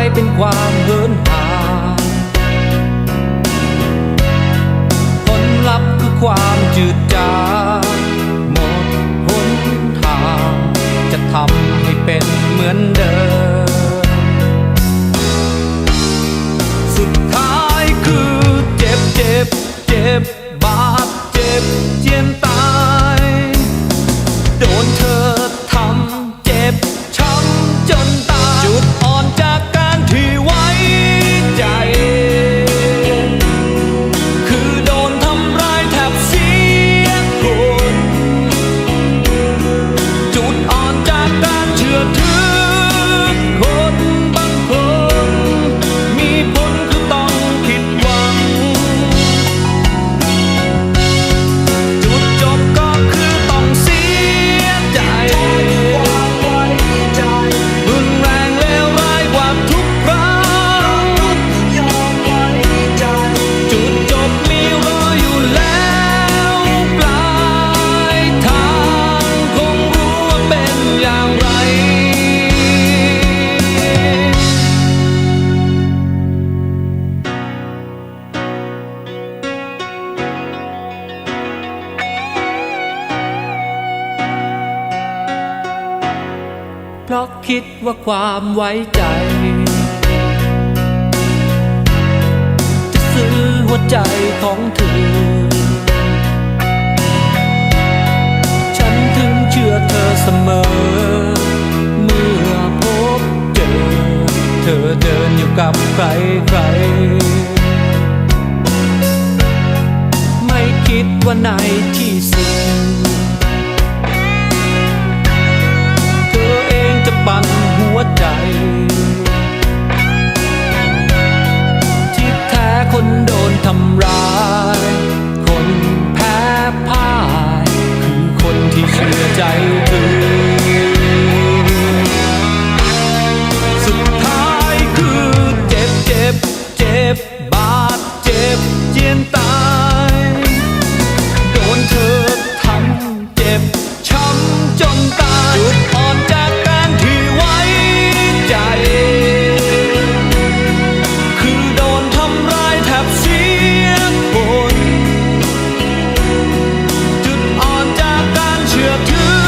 ายเป็นความเหินห่างผลลัพธ์คือความจืดจางหมดหนทาง จะทำให้เป็นเหมือนเดิม สุดท้ายคือเจ็บเจ็บเจ็บบาดเจ็บเจียนตา เพราะคิดว่าความไว้ใจ จะซื้อหัวใจของเธอ ฉันถึงเชื่อเธอเสมอ เมื่อพบเจอ เธอเดินอยู่กับใครใคร กา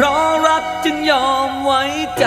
เพราะรักจึงยอมไว้ใจ